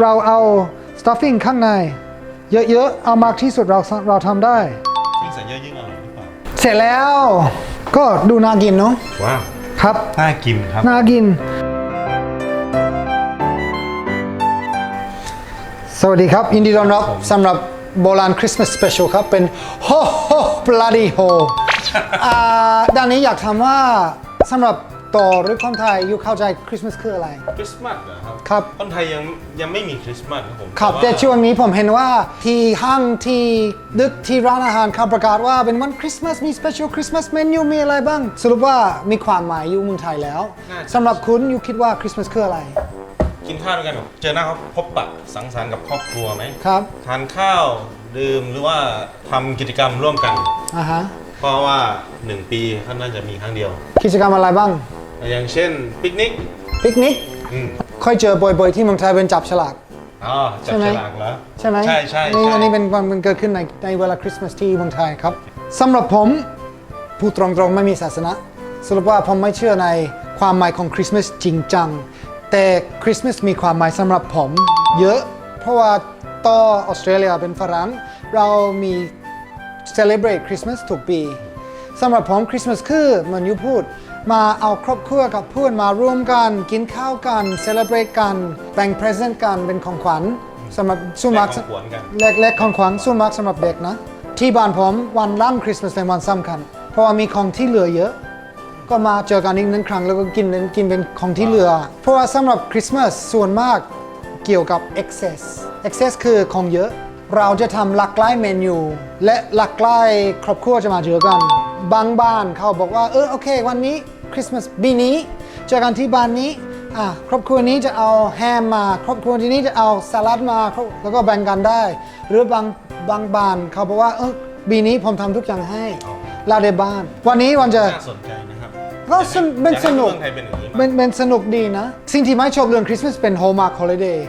เราเอา stuffing ข้างใน เยอะๆ เอามากที่สุดเราเราทำได้ ยิ่งใส่เยอะยิ่งอร่อยหรือเปล่าเสร็จแล้ว ก็ดูน่ากินเนาะว้าวครับ น่ากินครับ น่ากิน สวัสดีครับยินดีต้อนรับสำหรับโบราณคริสต์มาสสเปเชียลครับ เป็น ho ho bloody ho อ่าด้านนี้อยากถามว่าสำหรับ ต่อหรือคนไทยอยู่เข้าใจคริสต์มาสคืออะไร คริสต์มาสเหรอครับ ครับ คนไทยยังยังไม่มีคริสต์มาสครับผมครับว่าแต่ช่วงนี้ผมเห็นว่าที่ห้างที่ดึกที่ร้านอาหารเขาประกาศว่าเป็นวันคริสต์มาสมีสเปเชียลคริสต์มาสเมนูมีอะไรบ้าง สรุปว่ามีความหมายอยู่เมืองไทยแล้วสำหรับคุณอยู่คิดว่าคริสต์มาสคืออะไร กินข้าวด้วยกันเหรอเจอหน้าเขาพบปะสังสรรค์กับครอบครัวไหมครับ ทานข้าวดื่มหรือว่าทำกิจกรรมร่วมกัน อ่าฮะ เพราะว่าหนึ่งปีเขาน่าจะมีครั้งเดียว กิจกรรมอะไรบ้าง อย่างเช่นปิกนิกปิกนิกอืมค่อยเจอบ่อยๆที่เมืองไทยเป็นจับฉลาก อ๋อจับใช่ไหมฉลากเหรอใช่ไหมใช่ใช่อันนี้ใช่อันนี้เป็นวันมันเกิดขึ้นในในเวลาคริสต์มาสที่เมืองไทยครับสำหรับผมพูดตรงๆไม่มีศาสนาสรุปว่าผมไม่เชื่อในความหมายของคริสต์มาสจริงจัง แต่คริสต์มาสมีความหมายสำหรับผมเยอะ เพราะว่าต่อออสเตรเลียเป็นฝรั่งเรามี celebrate Christmas ทุกปี สำหรับผมคริสต์มาสคือเหมือนยูพูด มาเอาครอบครัวกับเพื่อนมาร่วมกัน กินข้าวกัน celebrate กันแบ่ง present กันเป็นของขวัญสำหรับสุมักแลกของขวัญกันเล็กๆของขวัญสุมักสำหรับเด็กนะ ที่บ้านผมวันหล่างคริสต์มาสเป็นวันสำคัญ เพราะว่ามีของที่เหลือเยอะ ก็มาเจอกันอีกหนึ่งครั้งแล้วก็กินกินเป็นของที่เหลือ เพราะว่าสำหรับคริสต์มาสส่วนมากเกี่ยวกับ excess excess คือของเยอะ เราจะทำหลากหลายเมนู และหลากหลายครอบครัวจะมาเจอกัน บางบ้านเขาบอกว่าเออโอเค วันนี้คริสต์มาสปีนี้เจอกันที่บ้านนี้อะครอบครัวนี้จะเอาแฮมมา ครอบครัวที่นี้จะเอาสลัดมาครอบแล้วก็แบ่งกันได้ หรือบางบางบ้านเขาบอกว่าเออปีนี้ผมทำทุกอย่างให้เราได้บ้าน วันนี้วันจะน่าสนใจนะครับก็สนเป็นสนุกอยาให้เมืองไทยเป็นอย่างนี้เป็มากนเป็นสนุกดีนะ สิ่งที่ไม่ชอบเรื่องคริสต์มาสเป็น Hallmark Holiday เ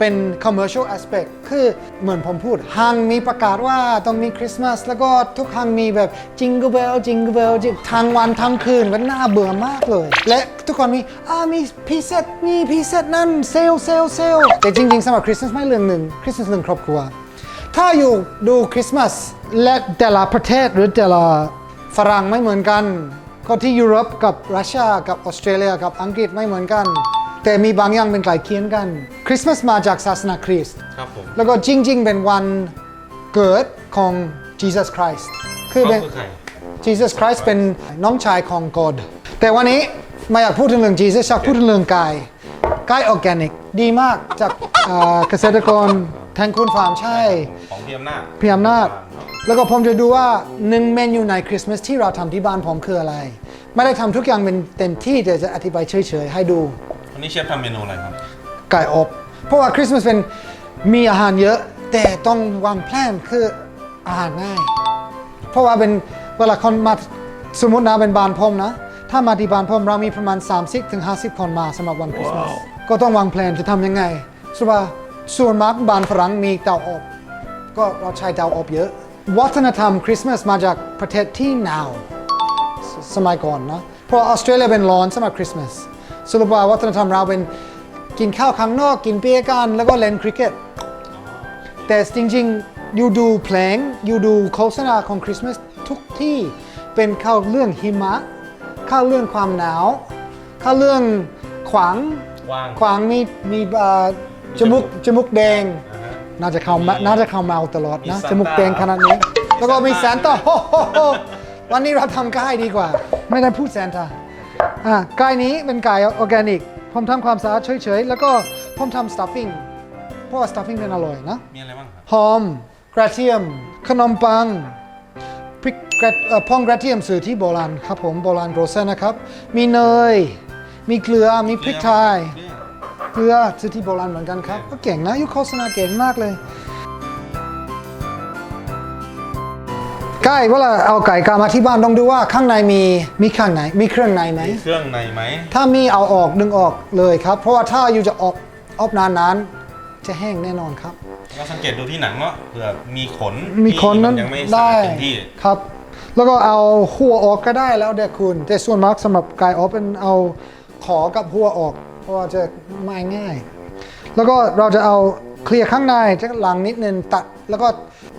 ป็น commercial aspect คือเหมือนผมพูดห้างมีประกาศว่าต้องมีคริสต์มาสแล้วก็ทุกห้างมีแบบ jingle bell jingle bell ทางวันทั้งคืนมันน่าเบื่อมากเลย และทุกคนมีอ่ามีพิเศษนี่พิเศษนั่นเซลเซลเซลแต่จริง ๆสำหรับคริสต์มาสไม่เรื่องหนึ่งคริสต์มาสเรื่องครอบครัว ถ้าอยู่ดูคริสต์มาสและแต่ละประเทศหรือแต่ละฝรั่งไม่เหมือนกัน ก็ที่ยุโรปกับรัสเซียกับออสเตรเลียกับอังกฤษไม่เหมือนกัน แต่มีบางอย่างเป็นใกล้เคียงกัน คริสต์มาสมาจากศาสนาคริสต์ครับผมแล้วก็จริง ๆ เป็นวันเกิดของ Jesus Christ คือเป็นเขาคือใคร Jesus Christ เป็นน้องชายของ God แต่วันนี้ไม่อยากพูดถึงเรื่อง Jesus อยากพูดถึงเรื่องกายกายออร์แกนิก ดีมากจากเอ่อเกษตรกรแทนคุณฟาร์มใช่ ของพี่อำนาจพี่อำนาจ แล้วก็ผมจะดูว่าหนึ่งเมนูในคริสต์มาสที่เราทำที่บ้านผมคืออะไร ไม่ได้ทำทุกอย่างเป็นเต็มที่แต่จะอธิบายเฉยๆ ให้ดู วันนี้เชฟทำเมนูอะไรครับ ไก่อบ เพราะว่าคริสต์มาสเป็นมีอาหารเยอะ แต่ต้องวางแผนคืออาหารง่าย เพราะว่าเป็นเวลาคนมาสมมตินะเป็นบ้านผมนะ ถ้ามาที่บ้านผมเรามีประมาณ 30ถึง50 คนมาสำหรับวันคริสต์มาส ก็ต้องวางแผนจะทำยังไงสมมติว่าส่วนมากบ้านฝรั่งมีเตาอบ ก็เราใช้เตาอบเยอะ วัฒนธรรมคริสต์มาสมาจากประเทศที่หนาวสสมัยก่อนนะ เพราะออสเตรเลียเป็นร้อนสำหรับคริสต์มาส สรุปว่าวัฒนธรรมเราเป็นกินข้าวข้างนอกกินเบียร์กัน แล้วก็เล่นคริกเก็ตแต่จริงๆอยู่ดูเพลงอยู่ดูโฆษณาของคริสต์มาสทุกที่เป็นเข้าเรื่องหิมะเข้าเรื่องความหนาวเข้าเรื่องขวางว่างขวางมีมีเอ่อจมูกจมูกแดงนะฮะน่าจะเข้ามีน่าจะเข้าเมาตลอดนะมีจมูกแดงขนาดนี้มีแล้วก็มีซาแซนนต้าต้าโฮโฮโฮวันนี้เราทำก้ายดีกว่า ไม่ได้พูดแซนต้า อะก้ายนี้เป็นไก่ออร์แกนิก ผมทำความสะอาดเฉยๆ แล้วก็ผมทำ stuffing เพราะว่า stuffing เป็นอร่อยนะ มีอะไรบ้างครับ หอม กระเทียม ขนมปังพริกกระเอ่อพองกระเทียมสื่อที่โบราณครับผมโบราณโรเซนนะครับ มีเนย มีเกลือ มีพริกไทย เกลือซื้อที่โบราณเหมือนกันครับ ก็เก่งนะยุคโฆษณาเก่งมากเลย ไก่เวลาเอาไก่กามาที่บ้านต้องดูว่าข้างในมีมีข้างในมีเครื่องในไหม มีเครื่องในไหม ถ้ามีเอาออกดึงออกเลยครับ เพราะว่าถ้าอยู่จะอบอบนานๆจะแห้งแน่นอนครับ เราสังเกตดูที่หนังเนาะเผื่อมีขนมีคนนั้นที่ยังไม่สะได้อาดเต็มที่ ครับ แล้วก็เอาหัวออกก็ได้แล้วเด็กคุณ แต่ส่วนมากสำหรับไก่ออกเป็นเอาขอกับหัวออก เพราะว่าจะไม่ง่าย แล้วก็เราจะเอาเคลียร์ข้างในจะหลังนิดนึงตัด แล้วก็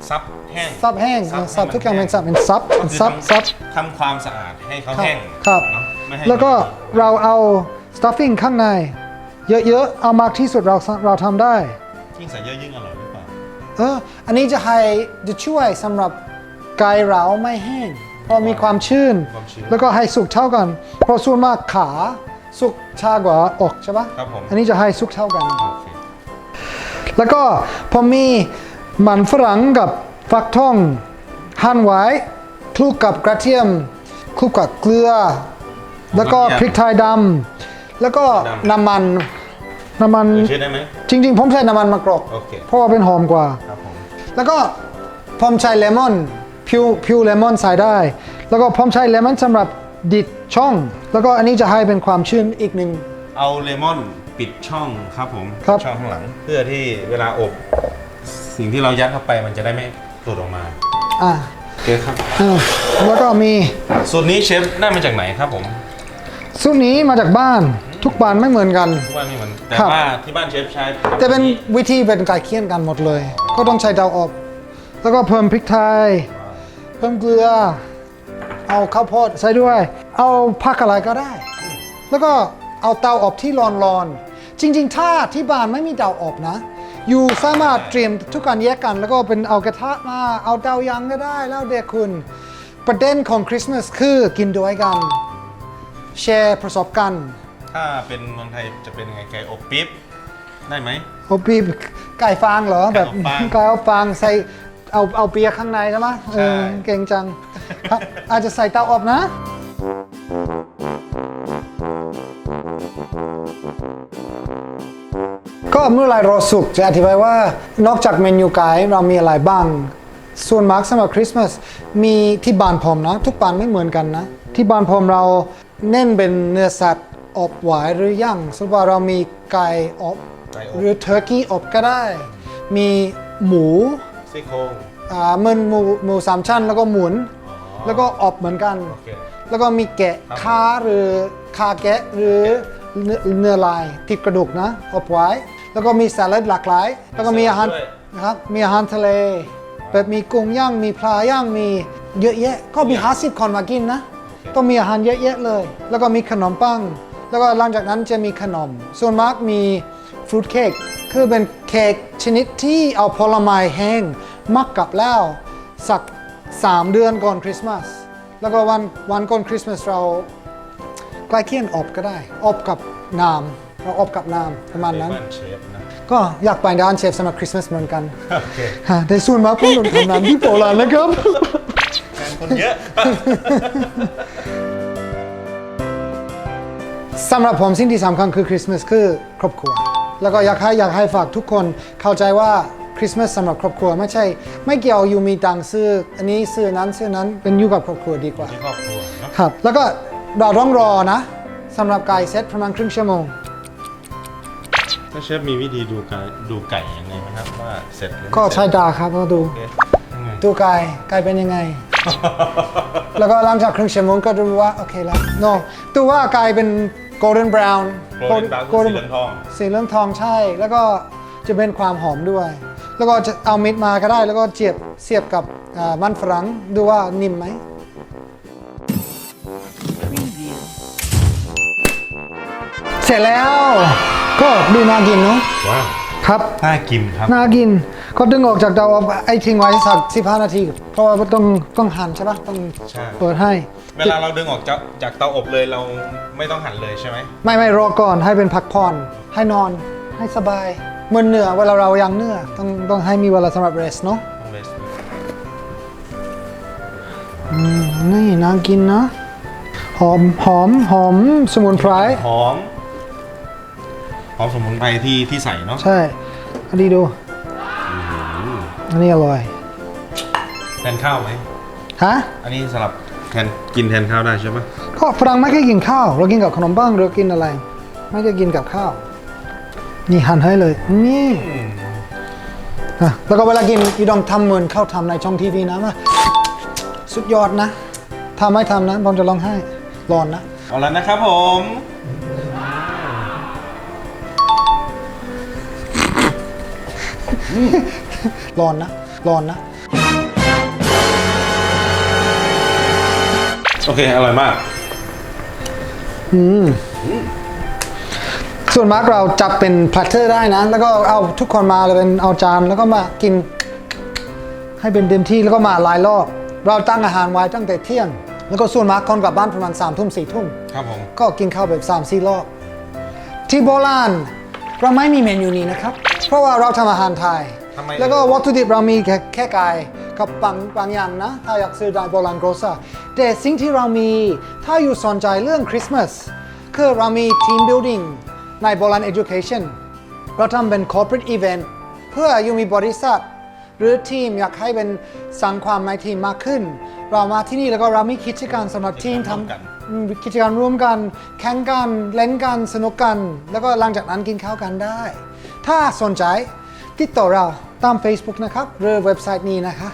ซับแห้งซับแห้งเออซับทุกอย่างเป็นซับเป็นซับก็เป็นคือซับทำซับ ทำความสะอาดให้เขาครับแห้งครับ เนอะไม่ให้แล้วก็เราเอา stuffing ข้างใน เยอะๆ เอามากที่สุดเราเราทำได้ ยิ่งใส่เยอะยิ่งอร่อยหรือเปล่าเออ อันนี้จะให้จะช่วยสำหรับไก่เราไม่แห้งเพราะมีความชื้นความชื้น แล้วก็ให้สุกเท่ากัน เพราะส่วนมากขาสุกช้ากว่าอกใช่ปะครับผมอันนี้จะให้สุกเท่ากัน โอเค แล้วก็ผมมี มันฝรั่งกับฟักทองหั่นไว้คลุกกับกระเทียมคลุกกับเกลือ แล้วก็พริกไทยดำแล้วก็น้ำมันน้ำมันเอ่ยชื่อได้ไหมจริง ๆ ผมใช้น้ำมันมะกรอกโอเคเพราะว่าเป็นหอมกว่าครับผมแล้วก็ผมใช้เลมอนพิวพิวเลมอนใส่ได้ แล้วก็ผมใช้เลมอนสำหรับดิดช่อง แล้วก็อันนี้จะให้เป็นความชื้นอีกหนึ่งเอาเลมอนปิดช่องครับผมครับช่องข้างหลัง เพื่อที่เวลาอบ สิ่งที่เรายัดเข้าไปมันจะได้ไม่หลุดออกมาอ่าโอเคครับอ่าแล้วก็มีสูตรนี้เชฟได้มาจากไหนครับผมสูตรนี้มาจากบ้านทุกบ้านไม่เหมือนกันทุกวันนี้มันแต่ครับว่าที่บ้านเชฟใช้แต่เป็นวิธีเป็นไก่เคี่ยนกันหมดเลย ก็ต้องใช้เตาอบแล้วก็เพิ่มพริกไทย เพิ่มเกลือ เอาข้าวโพดใส่ด้วย เอาผักอะไรก็ได้ แล้วก็เอาเตาอบที่ร้อนๆจริง ๆ ถ้าที่บ้านไม่มีเตาอบนะ อยู่สามารถเตรียมทุกการแยกกัน แล้วก็เป็นเอากระทะมาเอาเตายางก็ได้แล้วเด็กคุณ ประเด็นของคริสต์มาสคือกินด้วยกัน แชร์ประสบการณ์ถ้าเป็นเมืองไทยจะเป็นยังไงไก่อบปิ๊บได้ไหม โอปีไก่ฟางเหรอแบบไก่อบฟางไก่อบฟางใส่เอาเอาเบียร์ข้างในใช่ไหมเออเก่งจังครับอาจจะใส่เตาอบนะ ก็เมื่อไหรรอสุกจะอธิบายว่านอกจากเมนูไก่เรามีอะไรบ้าง ส่วนมากสำหรับคริสต์มาสมีที่บ้านผมนะ ทุกบ้านไม่เหมือนกันนะ ที่บ้านผมเราเน้นเป็นเนื้อสัตว์อบหวายหรือย่างสมมติว่าเรามีไก่อบไก่อบหรือเทอร์กี้อบก็ได้ มีหมูซี่โครงอ่าเหมันหมูหมูสามชั้นแล้วก็หมุนอ๋อแล้วก็อบเหมือนกัน โอเค แล้วก็มีแกะครับขาหรือขาแกะหรือเนื้อเนื้อลายติดกระดูกนะอบไว้ แล้วก็มีสลัดหลากหลาย แล้วก็มีอาหารด้วย นะครับมีอาหารทะเล แบบมีกุ้งย่างมีปลาย่างมีเยอะแยะ ก็มีห้าสิบคนมากินนะ ต้องมีอาหารเยอะแยะเลย แล้วก็มีขนมปัง แล้วก็หลังจากนั้นจะมีขนม ส่วนมากมีฟรุตเค้กคือเป็นเค้กชนิดที่เอาผลไม้แห้งมักกับแล้วสัก 3 เดือนก่อนคริสต์มาสแล้วก็วันวันก่อนคริสต์มาสเรา ใกล้เคียงอบก็ได้ อบกับน้ำ เราอบกับน้ำประมาณนั้น บ้านเชฟนะ ก็อยากไปร้านเชฟสำหรับคริสต์มาสเหมือนกันโอเค ฮะแต่ส่วนมากผมต้องทำงานที่โปแลนด์นะครับ งานคนเยอะ สำหรับผมสิ่งที่สำคัญคือคริสต์มาสคือครอบครัว แล้วก็อยากให้อยากให้ฝากทุกคนเข้าใจว่าคริสต์มาสสำหรับครอบครัวไม่ใช่ ไม่เกี่ยวอยู่มีตังค์ซื้ออันนี้ซื้อนั้นซื้อนั้นเป็นอยู่กับครอบครัวดีกว่า ที่ครอบครัวเนอะครับ แล้วก็เราต้องรอนะสำหรับไก่เซตประมาณครึ่งชั่วโมง ถ้าเชฟมีวิธีดูไก่ดูไก่ยังไงไหมครับว่าเสร็จหรือไม่ก็ใช้เสร็จตาครับก็ดู โอเคยังไง ดูไก่ไก่เป็นยังไง แล้วก็หลังจากครึ่งชั่วโมงก็ดูว่า โอเคแล้ว no ดูว่าไก่เป็น golden brown โกลเด้นบราวน์คือสีเหลืองทอง สีเหลืองทองใช่ แล้วก็จะเป็นความหอมด้วย แล้วก็จะเอามิดมาก็ได้ แล้วก็เจียบเสียบกับอ่ามันฝรั่งดูว่านิ่มไหม เสร็จแล้ว ก็ดูน่ากินเนาะว้าวครับ น่ากินครับ น่ากิน ก็ดึงออกจากเตาอบไอ้ทิ้งไว้สัก15นาที เพราะว่าต้องต้องหั่นใช่ปะต้องใช่ เปิดให้ เวลาเราดึงออกจากจากเตาอบเลยเราไม่ต้องหั่นเลยใช่ไหม ไม่ไม่รอก่อนให้เป็นพักผ่อน ให้นอนให้สบายเหมือนเหนือเวลาเรายังเหนือต้องต้องให้มีเวลาสำหรับ rest เนาะต้องเลสอืมนี่น่ากินนะ หอมหอมหอมสมุนไพร หอม หอมสมุนไพรที่ที่ใส่เนาะใช่ อันนี้ดู อันนี้อร่อย แทนข้าวไหม ฮะ อันนี้สำหรับแทนกินแทนข้าวได้ใช่ไหมก็ฝรั่งไม่เคยกินข้าว เรากินกับขนมปังหรือกินอะไร ไม่ได้กินกับข้าว นี่หั่นให้เลย นี่อะแล้วก็เวลากินอีดองทำเหมือนเข้าทำในช่องทีวีนะว่าสุดยอดนะถ้าไม่ทำนะผมจะร้องไห้ร้อนนะ เอาแล้วนะครับผม ร้อนนะ ร้อนนะ โอเค อร่อยมากส่วนมากเราจับเป็นแพลตเตอร์ได้นะ แล้วก็เอาทุกคนมาเลยเป็นเอาจานแล้วก็มากิน ให้เป็นเต็มที่แล้วก็มาหลายรอบ เราตั้งอาหารไว้ตั้งแต่เที่ยง แล้วก็ส่วนมากคนกลับบ้านประมาณ3ามทุ่มสี่ทุ่ม ครับผม ก็กินข้าวแบบ3ามสี่รอบ ที่โบราณเราไม่มีเมนูนี้นะครับ เพราะว่าเราทำอาหารไทย ทำไม แล้วก็วัตถุดิบเรามีแค่แค่ไก่กับบางบางอย่างนะ ถ้าอยากซื้อได้โบราณโกรซ่าแต่สิ่งที่เรามีถ้าอยู่สนใจเรื่องคริสต์มาสคือเรามีทีม building ในโบราณ education เราทำเป็น corporate event เพื่ออยู่มีบริษัท หรือทีมอยากให้เป็นสร้างความในทีมมากขึ้น เรามาที่นี่แล้วก็เรามีกิจกรรมสำหรับทีมทำอืมกิจกรรมร่วมกัน แข่งกันเล่นกันสนุกกัน แล้วก็หลังจากนั้นกินข้าวกันได้ ถ้าสนใจ ติดต่อเราตาม Facebook นะครับหรือเว็บไซต์นี้นะคะ